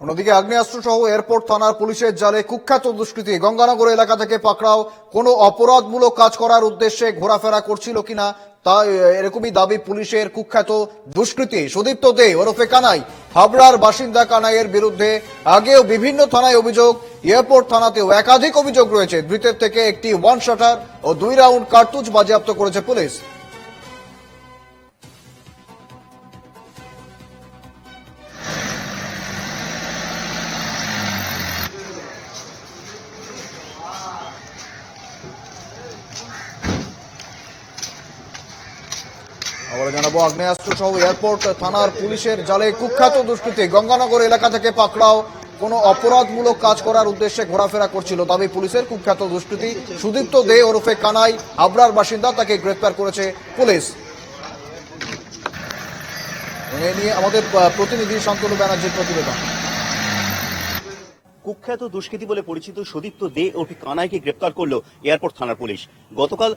অন্যদিকে আগ্নেয়াস্ত্র সহ এয়ারপোর্ট থানার পুলিশের জালে কুখ্যাত দুষ্কৃতী গঙ্গানগর এলাকা থেকে পাকড়াও কোনো অপরাধমূলক কাজ করার উদ্দেশ্যে ঘোরাফেরা করছিল কিনা তা এরকমই দাবি পুলিশের কুখ্যাত দুষ্কৃতী সুদীপ্ত দে, ওরফে কানাই। হাবড়ার বাসিন্দা কানাইয়ের বিরুদ্ধে আগেও বিভিন্ন থানায় অভিযোগ, এয়ারপোর্ট থানাতেও একাধিক অভিযোগ রয়েছে। ধৃতের থেকে একটি ওয়ান শাটার ও দুই রাউন্ড কার্তুজ বাজেয়াপ্ত করেছে পুলিশ। আবার জানাব, আগ্নেয়াস্ত্র সহ এয়ারপোর্ট থানার পুলিশের জালে কুখ্যাত দুষ্কৃতী গঙ্গানগর এলাকা থেকে পাকড়াও কোনো অপরাধমূলক কাজ করার উদ্দেশ্যে ঘোরাফেরা করছিল। দাবি পুলিশের কুখ্যাত দুষ্কৃতী সুদীপ্ত দে ওরফে কানাই আবরার বাসিন্দা তাকে গ্রেপ্তার করেছে পুলিশ। এ নিয়ে আমাদের প্রতিনিধি শান্তনু ব্যানার্জির প্রতিবেদন। কুখ্যাত দুষ্কৃতী বলে পরিচিত সুদীপ্ত দে ও কানাইকে গ্রেপ্তার করল এয়ারপোর্ট থানার পুলিশ। গতকাল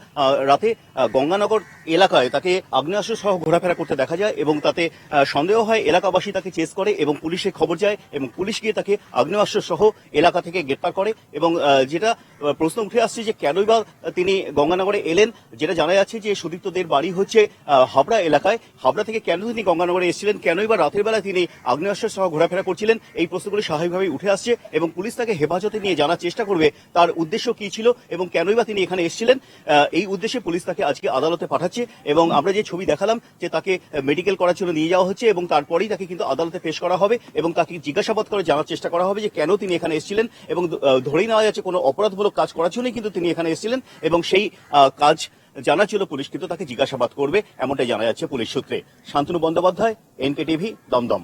রাতে গঙ্গানগর এলাকায় তাকে আগ্নেয়াস্ত্র সহ ঘোরাফেরা করতে দেখা যায় এবং তাতে সন্দেহ হয় এলাকাবাসী তাকে চেস করে এবং পুলিশে খবর যায় এবং পুলিশ গিয়ে তাকে আগ্নেয়াস্ত্র সহ এলাকা থেকে গ্রেপ্তার করে এবং যেটা প্রশ্ন উঠে আসছে যে কেনই বা তিনি গঙ্গানগরে এলেন, যেটা জানা যাচ্ছে যে সুদীপ্ত দের বাড়ি হচ্ছে হাবড়া এলাকায়। হাবড়া থেকে কেন তিনি গঙ্গানগরে এসেছিলেন? কেনই বা রাতের বেলা তিনি আগ্নেয়াস্ত্র সহ ঘোরাফেরা করছিলেন? এই প্রশ্নগুলি স্বাভাবিকভাবে উঠে আসছে এবং পুলিশ তাকে হেফাজতে নিয়ে জানার চেষ্টা করবে, তার উদ্দেশ্য কি ছিল এবং কেনই বা তিনি এখানে এসেছিলেন এই উদ্দেশ্যে পুলিশ তাকে আজকে আদালতে পাঠাচ্ছে এবং আমরা যে ছবি দেখালাম যে তাকে মেডিকেল করার জন্য নিয়ে যাওয়া হচ্ছে এবং তারপরেই তাকে কিন্তু আদালতে পেশ করা হবে এবং তাকে জিজ্ঞাসাবাদ করে জানার চেষ্টা করা হবে যে কেন তিনি এখানে এসেছিলেন এবং ধরেই নেওয়া যাচ্ছে কোনো অপরাধমূলক কাজ করার জন্যই কিন্তু তিনি এখানে এসেছিলেন এবং সেই কাজ জানা ছিল পুলিশ কিন্তু তাকে জিজ্ঞাসাবাদ করবে, এমনটাই জানা যাচ্ছে পুলিশ সূত্রে। Shantanu Bandyopadhyay, NK TV, Dumdum.